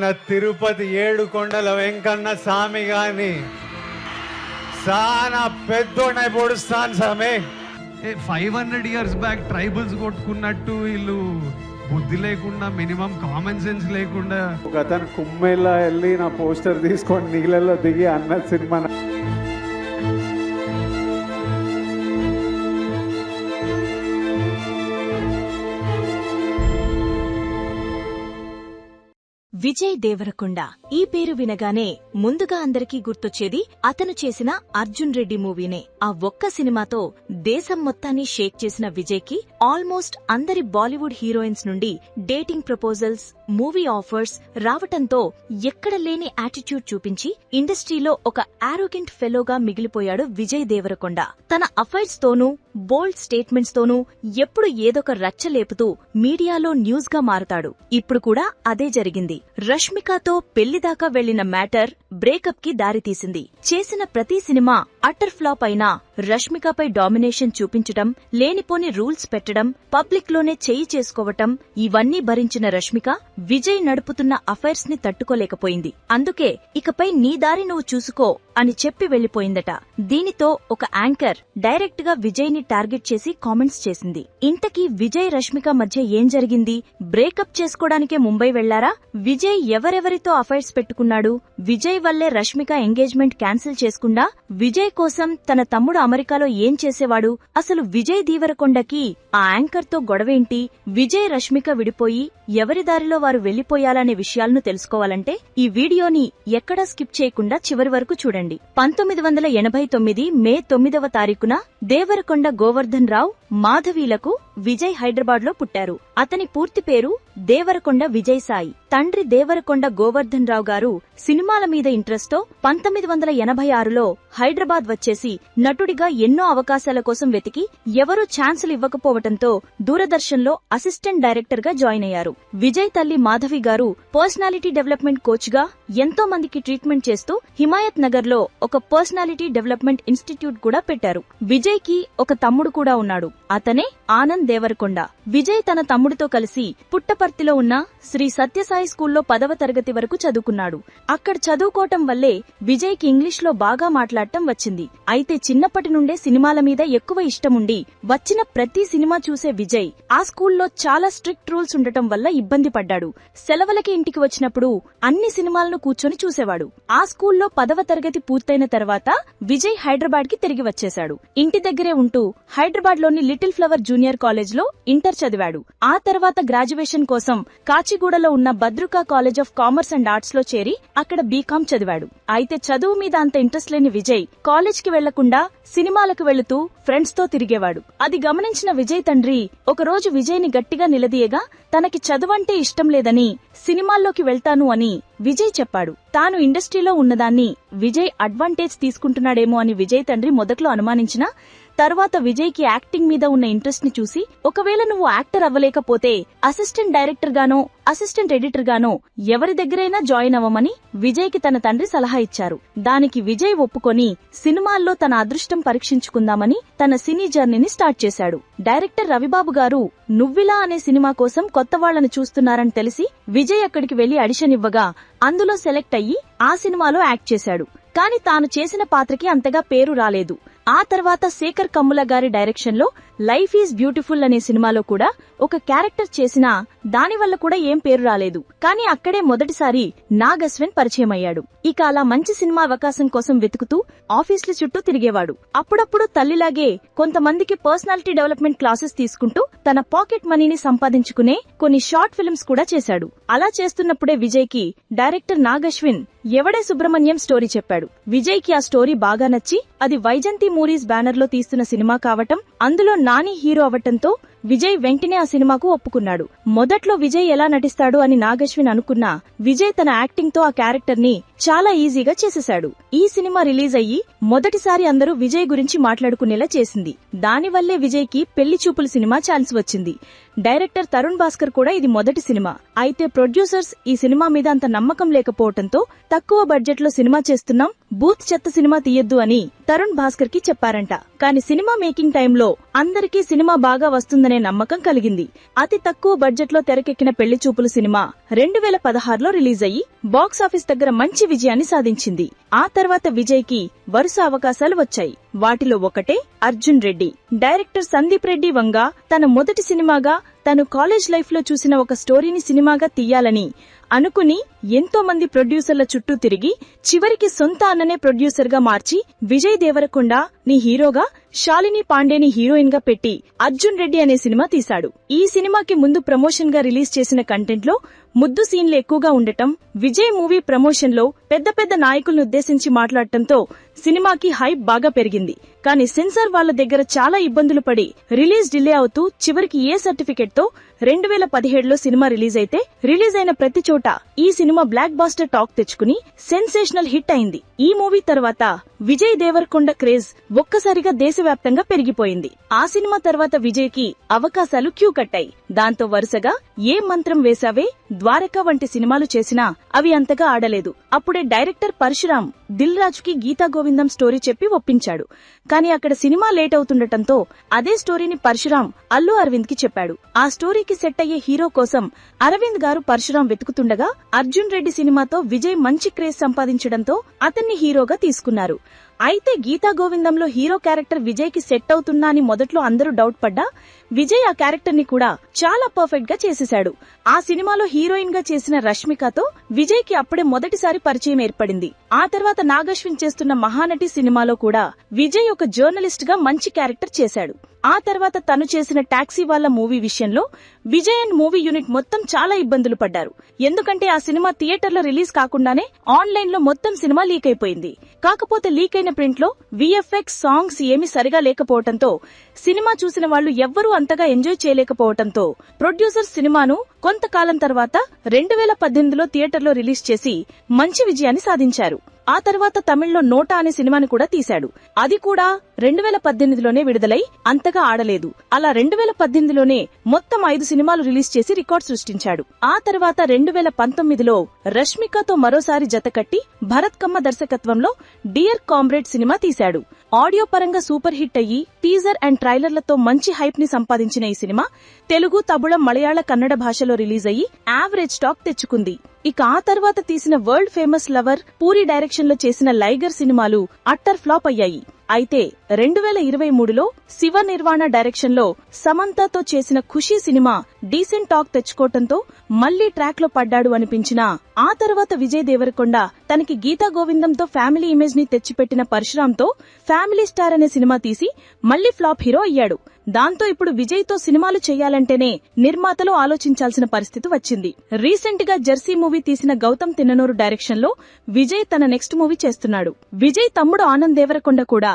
నా తిరుపతి ఏడు కొండల వెంకన్న స్వామి గాని సానా పెద్దోడై పొడుస్తాను స్వామి. Five hundred years back tribals కొట్టుకున్నట్టు వీళ్ళు బుద్ధి లేకుండా మినిమం కామన్ సెన్స్ లేకుండా. ఒక అతను కుమ్మెల్ల వెళ్ళి నా పోస్టర్ తీసుకొని నీళ్ళలో దిగి అన్న సినిమా విజయ్ దేవరకొండ. ఈ పేరు వినగానే ముందుగా అందరికీ గుర్తొచ్చేది అతను చేసిన అర్జున్ రెడ్డి మూవీనే. ఆ ఒక్క సినిమాతో దేశం మొత్తాన్ని షేక్ చేసిన విజయ్కి ఆల్మోస్ట్ అందరి బాలీవుడ్ హీరోయిన్స్ నుండి డేటింగ్ ప్రపోజల్స్ మూవీ ఆఫర్స్ రావటంతో ఎక్కడ లేని యాటిట్యూడ్ చూపించి ఇండస్ట్రీలో ఒక ఆరోగెంట్ ఫెలోగా మిగిలిపోయాడు విజయ్ దేవరకొండ. తన అఫైర్స్ తోనూ బోల్డ్ స్టేట్మెంట్స్ తోనూ ఎప్పుడు ఏదొక రచ్చ లేపుతూ మీడియాలో న్యూస్గా మారతాడు. ఇప్పుడు కూడా అదే జరిగింది. రష్మికతో పెళ్ళిదాకా వెళ్ళిన మ్యాటర్ బ్రేకప్కి దారితీసింది చేసిన ప్రతి సినిమా అటర్ ఫ్లాప్ అయినా రష్మికపై డామినేషన్ చూపించటం లేనిపోని రూల్స్ పెట్టడం పబ్లిక్లోనే చేయి చేసుకోవటం ఇవన్నీ భరించిన రష్మిక విజయ్ నడుపుతున్న అఫైర్స్ని తట్టుకోలేకపోయింది. అందుకే ఇకపై నీ దారి నువ్వు చూసుకో అని చెప్పి వెళ్ళిపోయిందట దీనితో ఒక యాంకర్ డైరెక్ట్గా విజయ్ని టార్గెట్ చేసి కామెంట్స్ చేసింది. ఇంతకీ విజయ్ రష్మిక మధ్య ఏం జరిగింది? బ్రేకప్ చేసుకోవడానికే ముంబై వెళ్ళారా విజయ్ ఎవరెవరితో అఫైర్స్ పెట్టుకున్నాడు? విజయ్ వల్లే రష్మిక ఎంగేజ్మెంట్ క్యాన్సిల్ చేసుకుండా విజయ్ కోసం తన తమ్ముడు అమెరికాలో ఏం చేసేవాడు? అసలు విజయ్ దీవరకొండకి ఆ యాంకర్తో గొడవేంటి? విజయ్ రష్మిక విడిపోయి ఎవరి దారిలో వారు వెళ్ళిపోయాలనే విషయాలను తెలుసుకోవాలంటే ఈ వీడియోని ఎక్కడా స్కిప్ చేయకుండా చివరి వరకు చూడండి. పంతొమ్మిది వందల ఎనభై తొమ్మిది మే తొమ్మిదవ తారీఖున దేవరకొండ గోవర్ధన్ రావు మాధవీలకు విజయ్ హైదరాబాద్లో పుట్టారు. అతని పూర్తి పేరు దేవరకొండ విజయ్ సాయి. తండ్రి దేవరకొండ గోవర్ధన్ రావు గారు సినిమాల మీద ఇంట్రెస్ట్తో పంతొమ్మిది వందల ఎనభై ఆరులో హైదరాబాద్ వచ్చేసి నటుడిగా ఎన్నో అవకాశాల కోసం వెతికి ఎవరూ ఛాన్సులు ఇవ్వకపోవటంతో దూరదర్శన్లో అసిస్టెంట్ డైరెక్టర్గా జాయిన్ అయ్యారు. విజయ్ తల్లి మాధవి గారు పర్సనాలిటీ డెవలప్మెంట్ కోచ్గా ఎంతో మందికి ట్రీట్మెంట్ చేస్తూ హిమాయత్ నగర్లో ఒక పర్సనాలిటీ డెవలప్మెంట్ ఇన్స్టిట్యూట్ కూడా పెట్టారు. విజయ్కి ఒక తమ్ముడు కూడా ఉన్నాడు. అతనే ఆనంద్ దేవరకొండ. విజయ్ తన తమ్ముడితో కలిసి పుట్టపర్తిలో ఉన్న శ్రీ సత్యసాయి స్కూల్లో పదవ తరగతి వరకు చదువుకున్నాడు. అక్కడ చదువుకోవటం వల్లే విజయ్కి బాగా మాట్లాడటం వచ్చింది. అయితే చిన్నప్పటి నుండే సినిమాల మీద ఎక్కువ ఇష్టముండి వచ్చిన ప్రతి సినిమా చూసే విజయ్ ఆ స్కూల్లో చాలా స్ట్రిక్ట్ రూల్స్ ఉండటం వల్ల ఇబ్బంది పడ్డాడు. సెలవులకి ఇంటికి వచ్చినప్పుడు అన్ని సినిమాలను కూర్చొని చూసేవాడు. ఆ స్కూల్లో పదవ తరగతి పూర్తయిన తర్వాత విజయ్ హైదరాబాద్కి తిరిగి వచ్చేశాడు. ఇంటి దగ్గరే ఉంటూ హైదరాబాద్లోని లిటిల్ ఫ్లవర్ జూనియర్ కాలేజ్లో ఇంటర్ చదివాడు. ఆ తర్వాత గ్రాడ్యుయేషన్ కోసం కాచిగూడలో ఉన్న Bhadruka college of commerce and ఆర్ట్స్లో చేరి అక్కడ బీకాం చదివాడు. అయితే చదువు మీద అంత ఇంట్రెస్ట్ లేని విజయ్ కాలేజ్కి వెళ్ళకుండా సినిమాలకు వెళుతూ ఫ్రెండ్స్తో తిరిగేవాడు. అది గమనించిన విజయ్ తండ్రి ఒకరోజు విజయ్ని గట్టిగా నిలదీయగా తనకి చదువంటే ఇష్టం లేదని సినిమాల్లోకి వెళ్తాను అని విజయ్ చెప్పాడు. తాను ఇండస్ట్రీలో ఉన్నదాన్ని విజయ్ అడ్వాంటేజ్ తీసుకుంటున్నాడేమో అని విజయ్ తండ్రి మొదట్లో అనుమానించినా తర్వాత విజయ్కి యాక్టింగ్ మీద ఉన్న ఇంట్రెస్ట్ని చూసి ఒకవేళ నువ్వు యాక్టర్ అవ్వలేకపోతే అసిస్టెంట్ డైరెక్టర్ గానో అసిస్టెంట్ ఎడిటర్ గానో ఎవరి దగ్గరైనా జాయిన్ అవ్వమని విజయ్కి తన తండ్రి సలహా ఇచ్చారు. దానికి విజయ్ ఒప్పుకొని సినిమాల్లో తన అదృష్టం పరీక్షించుకుందామని తన సినీ జర్నీని స్టార్ట్ చేశాడు. డైరెక్టర్ రవిబాబు గారు నువ్విలా అనే సినిమా కోసం కొత్త వాళ్ళను చూస్తున్నారని తెలిసి విజయ్ అక్కడికి వెళ్ళి అడిషన్ ఇవ్వగా అందులో సెలెక్ట్ అయ్యి ఆ సినిమాలో యాక్ట్ చేశాడు. కాని తాను చేసిన పాత్రకి అంతగా పేరు రాలేదు. ఆ తర్వాత శేఖర్ కమ్ముల గారి డైరెక్షన్లో లైఫ్ ఈజ్ బ్యూటిఫుల్ అనే సినిమాలో కూడా ఒక క్యారెక్టర్ చేసినా దానివల్ల కూడా ఏం పేరు రాలేదు. కానీ అక్కడే మొదటిసారి నాగ్ అశ్విన్ పరిచయం అయ్యాడు. ఇక అలా మంచి సినిమా అవకాశం కోసం వెతుకుతూ ఆఫీసుల చుట్టూ తిరిగేవాడు. అప్పుడప్పుడు తల్లిలాగే కొంతమందికి పర్సనాలిటీ డెవలప్మెంట్ క్లాసెస్ తీసుకుంటూ తన పాకెట్ మనీని సంపాదించుకునే కొన్ని షార్ట్ ఫిల్మ్స్ కూడా చేశాడు. అలా చేస్తున్నప్పుడే విజయ్కి డైరెక్టర్ నాగ్ అశ్విన్ ఎవడే సుబ్రహ్మణ్యం స్టోరీ చెప్పాడు. విజయ్కి ఆ స్టోరీ బాగా నచ్చి అది వైజంతి మూవీస్ బ్యానర్లో తీస్తున్న సినిమా కావటం అందులో నాని హీరో అవటంతో విజయ్ వెంటనే ఆ సినిమాకు ఒప్పుకున్నాడు. మొదట్లో విజయ్ ఎలా నటిస్తాడు అని నాగశ్విన్ అనుకున్నా విజయ్ తన యాక్టింగ్తో ఆ క్యారెక్టర్ని చాలా ఈజీగా చేసేశాడు. ఈ సినిమా రిలీజ్ అయ్యి మొదటిసారి అందరూ విజయ్ గురించి మాట్లాడుకునేలా చేసింది. దానివల్లే విజయ్కి పెళ్ళి చూపుల సినిమా ఛాన్స్ వచ్చింది. డైరెక్టర్ తరుణ్ భాస్కర్ కూడా ఇది మొదటి సినిమా. అయితే ప్రొడ్యూసర్స్ ఈ సినిమా మీద అంత నమ్మకం లేకపోవడంతో తక్కువ బడ్జెట్లో సినిమా చేస్తున్నాం బూత్ చెత్త సినిమా తీయొద్దు అని తరుణ్ భాస్కర్కి చెప్పారంట. కానీ సినిమా మేకింగ్ టైంలో అందరికీ సినిమా బాగా వస్తుందనే అనే నమ్మకం కలిగింది. అతి తక్కువ బడ్జెట్లో తెరకెక్కిన పెళ్ళి చూపులు సినిమా రెండు వేల పదహారులో రిలీజ్ అయ్యి బాక్సాఫీస్ దగ్గర మంచి విజయాన్ని సాధించింది. ఆ తర్వాత విజయ్కి వరుస అవకాశాలు వచ్చాయి. వాటిలో ఒకటే అర్జున్ రెడ్డి. డైరెక్టర్ సందీప్ రెడ్డి వంగ తన మొదటి సినిమాగా తను కాలేజ్ లైఫ్లో చూసిన ఒక స్టోరీని సినిమాగా తీయాలని అనుకుని ఎంతో మంది ప్రొడ్యూసర్ల చుట్టూ తిరిగి చివరికి సొంత అన్ననే ప్రొడ్యూసర్గా మార్చి విజయ్ దేవరకొండ నీ హీరోగా శాలిని పాండేని హీరోయిన్గా పెట్టి అర్జున్ రెడ్డి అనే సినిమా తీశాడు. ఈ సినిమాకి ముందు ప్రమోషన్గా రిలీజ్ చేసిన కంటెంట్లో ముద్దు సీన్లు ఎక్కువగా ఉండటం విజయ్ మూవీ ప్రమోషన్లో పెద్ద పెద్ద నాయకులను ఉద్దేశించి మాట్లాడటంతో సినిమాకి హైప్ బాగా పెరిగింది. కానీ సెన్సార్ వాళ్ళ దగ్గర చాలా ఇబ్బందులు పడి రిలీజ్ డిలే అవుతూ చివరికి ఏ సర్టిఫికెట్తో రెండు వేల పదిహేడులో సినిమా రిలీజ్ అయితే రిలీజ్ అయిన ప్రతి చోట ఈ సినిమా బ్లాక్ బాస్టర్ టాక్ తెచ్చుకుని సెన్సేషనల్ హిట్ అయింది. ఈ మూవీ తర్వాత విజయ్ దేవరకొండ క్రేజ్ ఒక్కసారిగా దేశవ్యాప్తంగా పెరిగిపోయింది. ఆ సినిమా తర్వాత విజయ్కి అవకాశాలు క్యూ కట్టాయి. దాంతో వరుసగా ఏ మంత్రం వేశావే ద్వారకా వంటి సినిమాలు చేసినా అవి అంతగా ఆడలేదు. అప్పుడే డైరెక్టర్ పరశురామ్ దిల్ రాజు కి గీతా గోవిందం స్టోరీ చెప్పి ఒప్పించాడు. కానీ అక్కడ సినిమా లేట్ అవుతుండటంతో అదే స్టోరీని పరశురామ్ అల్లు అరవింద్కి చెప్పాడు. ఆ స్టోరీ కి సెట్ అయ్యే హీరో కోసం అరవింద్ గారు పరశురాం వెతుకుతుండగా అర్జున్ రెడ్డి సినిమాతో విజయ్ మంచి క్రేజ్ సంపాదించడంతో అతన్ని హీరోగా తీసుకున్నారు. అయితే గీతా గోవిందంలో హీరో క్యారెక్టర్ విజయ్కి సెట్ అవుతున్నా అని మొదట్లో అందరూ డౌట్ పడ్డా విజయ్ ఆ క్యారెక్టర్ని కూడా చాలా పర్ఫెక్ట్గా చేసేశాడు. ఆ సినిమాలో హీరోయిన్గా చేసిన రష్మికతో విజయ్కి అప్పుడే మొదటిసారి పరిచయం ఏర్పడింది. ఆ తర్వాత నాగశ్విన్ చేస్తున్న మహానటి సినిమాలో కూడా విజయ్ ఒక జర్నలిస్ట్గా మంచి క్యారెక్టర్ చేశాడు. ఆ తర్వాత తను చేసిన టాక్సీ వాళ్ళ మూవీ విషయంలో విజయన్ మూవీ యూనిట్ మొత్తం చాలా ఇబ్బందులు పడ్డారు. ఎందుకంటే ఆ సినిమా థియేటర్లో రిలీజ్ కాకుండానే ఆన్లైన్లో మొత్తం సినిమా లీక్ అయిపోయింది. కాకపోతే లీక్ అయిన ప్రింట్లో విఎఫ్ఎక్స్ సాంగ్స్ ఏమీ సరిగా లేకపోవడంతో సినిమా చూసిన వాళ్ళు ఎవ్వరూ అంతగా ఎంజాయ్ చేయలేకపోవడంతో ప్రొడ్యూసర్ సినిమాను కొంతకాలం తర్వాత రెండు వేల పద్దెనిమిదిలో థియేటర్లో రిలీజ్ చేసి మంచి విజయాన్ని సాధించారు. ఆ తర్వాత తమిళ్ళో నోటా అనే సినిమాని కూడా తీశాడు. అది కూడా రెండు వేల పద్దెనిమిదిలోనే విడుదలై అంతగా ఆడలేదు. అలా రెండు వేల పద్దెనిమిదిలోనే మొత్తం ఐదు సినిమాలు రిలీజ్ చేసి రికార్డ్ సృష్టించాడు. ఆ తర్వాత రెండు వేల పంతొమ్మిదిలో రష్మికతో మరోసారి జతకట్టి భరత్ కమ్మ దర్శకత్వంలో డియర్ కామ్రేడ్ సినిమా తీశాడు. ఆడియో పరంగా సూపర్ హిట్ అయ్యి టీజర్ అండ్ ట్రైలర్లతో మంచి హైప్ని సంపాదించిన ఈ సినిమా తెలుగు తమిళం మలయాళ కన్నడ భాషలో రిలీజ్ అయ్యి యావరేజ్ టాక్ తెచ్చుకుంది. ఇక ఆ తర్వాత తీసిన వరల్డ్ ఫేమస్ లవర్ పూరి డైరెక్షన్లో చేసిన లైగర్ సినిమాలు అట్టర్ ఫ్లాప్ అయ్యాయి. అయితే రెండు వేల ఇరవై మూడులో శివ నిర్వాణ డైరెక్షన్లో సమంతతో చేసిన ఖుషీ సినిమా డీసెంట్ టాక్ తెచ్చుకోవటంతో మళ్ళీ ట్రాక్లో పడ్డాడు అనిపించినా ఆ తర్వాత విజయ్ దేవరకొండ తనకి గీతా గోవిందంతో ఫ్యామిలీ ఇమేజ్ని తెచ్చిపెట్టిన పరశురాంతో ఫ్యామిలీ స్టార్ అనే సినిమా తీసి మళ్ళీ ఫ్లాప్ హీరో అయ్యాడు. దాంతో ఇప్పుడు విజయ్తో సినిమాలు చేయాలంటేనే నిర్మాతలు ఆలోచించాల్సిన పరిస్థితి వచ్చింది. రీసెంట్గా జెర్సీ మూవీ తీసిన గౌతమ్ తిన్ననూరు డైరెక్షన్లో విజయ్ తన నెక్స్ట్ మూవీ చేస్తున్నాడు. విజయ్ తమ్ముడు ఆనంద్ దేవరకొండ కూడా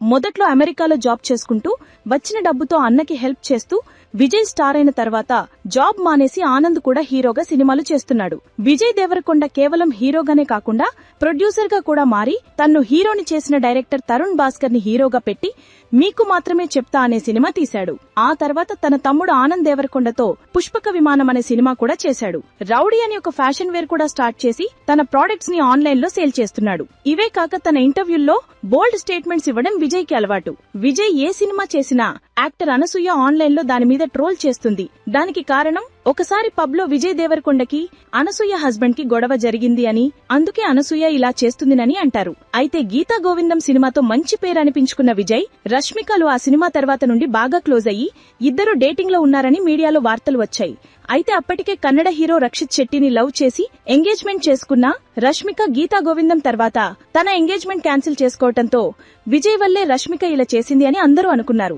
మొదట్లో అమెరికాలో జాబ్ చేసుకుంటూ వచ్చిన డబ్బుతో అన్నకి హెల్ప్ చేస్తూ విజయ్ స్టార్ అయిన తర్వాత జాబ్ మానేసి ఆనంద్ కూడా హీరోగా సినిమాలు చేస్తున్నాడు. విజయ్ దేవరకొండ కేవలం హీరోగానే కాకుండా ప్రొడ్యూసర్గా కూడా మారి తన్ను హీరోని చేసిన డైరెక్టర్ తరుణ్ భాస్కర్ని హీరోగా పెట్టి మీకు మాత్రమే చెప్తా అనే సినిమా తీశాడు. ఆ తర్వాత తన తమ్ముడు ఆనంద్ దేవరకొండతో పుష్పక విమానం అనే సినిమా కూడా చేశాడు. రౌడీ అని ఒక ఫ్యాషన్ వేర్ కూడా స్టార్ట్ చేసి తన ప్రొడక్ట్స్ని ఆన్లైన్లో సేల్ చేస్తున్నాడు. ఇవే కాక తన ఇంటర్వ్యూల్లో బోల్డ్ స్టేట్మెంట్స్ ఇవ్వడం విజయ్కి అలవాటు. విజయ్ ఏ సినిమా చేసినా యాక్టర్ అనసూయ ఆన్లైన్లో దాని మీద ట్రోల్ చేస్తుంది. దానికి కారణం ఒకసారి పబ్లో విజయ్ దేవరకొండకి అనసూయ హస్బెండ్కి గొడవ జరిగింది అని అందుకే అనసూయ ఇలా చేస్తుందినని అంటారు. అయితే గీతా గోవిందం సినిమాతో మంచి పేరు అనిపించుకున్న విజయ్ రష్మికలు ఆ సినిమా తర్వాత నుండి బాగా క్లోజ్ అయ్యి ఇద్దరు డేటింగ్లో ఉన్నారని మీడియాలో వార్తలు వచ్చాయి. అయితే అప్పటికే కన్నడ హీరో రక్షిత్ శెట్టిని లవ్ చేసి ఎంగేజ్మెంట్ చేసుకున్న రష్మిక గీతా గోవిందం తర్వాత తన ఎంగేజ్మెంట్ క్యాన్సిల్ చేసుకోవడంతో విజయ్ వల్లే రష్మిక ఇలా చేసింది అని అందరూ అనుకున్నారు.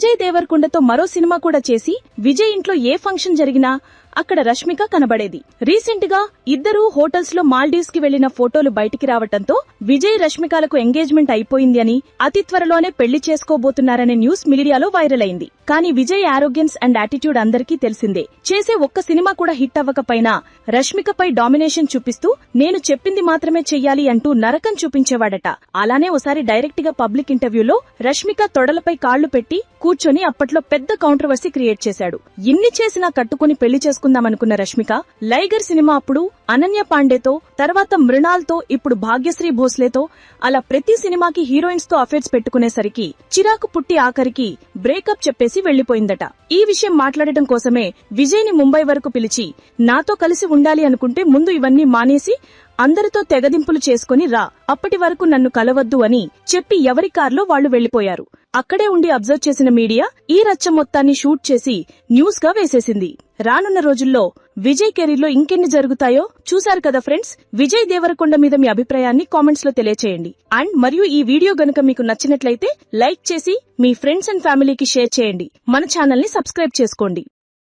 విజయ్ దేవరకొండతో మరో సినిమా కూడా చేసి విజయ్ ఇంట్లో ఏ ఫంక్షన్ జరిగినా అక్కడ రష్మిక కనబడేది. రీసెంట్గా ఇద్దరూ హోటల్స్లో మాల్డీవ్స్కి వెళ్ళిన ఫోటోలు బయటికి రావటంతో విజయ్ రష్మికలకు ఎంగేజ్మెంట్ అయిపోయింది అని అతి త్వరలోనే పెళ్ళి చేసుకోబోతున్నారనే న్యూస్ మీడియాలో వైరల్ అయింది. కానీ విజయ్ ఆరోగ్యన్స్ అండ్ యాటిట్యూడ్ అందరికీ తెలిసిందే. చేసే ఒక్క సినిమా కూడా హిట్ అవ్వకపోయినా రష్మికపై డామినేషన్ చూపిస్తూ నేను చెప్పింది మాత్రమే చెయ్యాలి అంటూ నరకం చూపించేవాడట. అలానే ఓసారి డైరెక్ట్గా పబ్లిక్ ఇంటర్వ్యూలో రష్మిక తొడలపై కాళ్ళు పెట్టి కూర్చొని అప్పట్లో పెద్ద కాంట్రవర్సీ క్రియేట్ చేశాడు. ఇన్ని చేసినా కట్టుకుని పెళ్ళి చేసుకు చేసుకుందామనుకున్న రష్మిక లైగర్ సినిమా అప్పుడు అనన్య పాండేతో తర్వాత మృణాల్తో ఇప్పుడు భాగ్యశ్రీ భోస్లేతో అలా ప్రతి సినిమాకి హీరోయిన్స్తో అఫేర్స్ పెట్టుకునేసరికి చిరాకు పుట్టి ఆఖరికి బ్రేకప్ చెప్పేసి వెళ్ళిపోయిందట ఈ విషయం మాట్లాడటం కోసమే విజయ్ని ముంబై వరకు పిలిచి నాతో కలిసి ఉండాలి అనుకుంటే ముందు ఇవన్నీ మానేసి అందరితో తెగదింపులు చేసుకుని రా అప్పటి వరకు నన్ను కలవద్దు అని చెప్పి ఎవరి కార్లో వాళ్ళు వెళ్ళిపోయారు అక్కడే ఉండి అబ్జర్వ్ చేసిన మీడియా ఈ రచ్చ మొత్తాన్ని షూట్ చేసి న్యూస్గా వేసేసింది. రానున్న రోజుల్లో విజయ్ కెరీర్లో ఇంకెన్ని జరుగుతాయో చూశారు కదా ఫ్రెండ్స్? విజయ్ దేవరకొండ మీద మీ అభిప్రాయాన్ని కామెంట్స్లో తెలియచేయండి. అండ్ మరియు ఈ వీడియో గనుక మీకు నచ్చినట్లయితే లైక్ చేసి మీ ఫ్రెండ్స్ అండ్ ఫ్యామిలీకి షేర్ చేయండి. మన ఛానల్ని సబ్స్క్రైబ్ చేసుకోండి.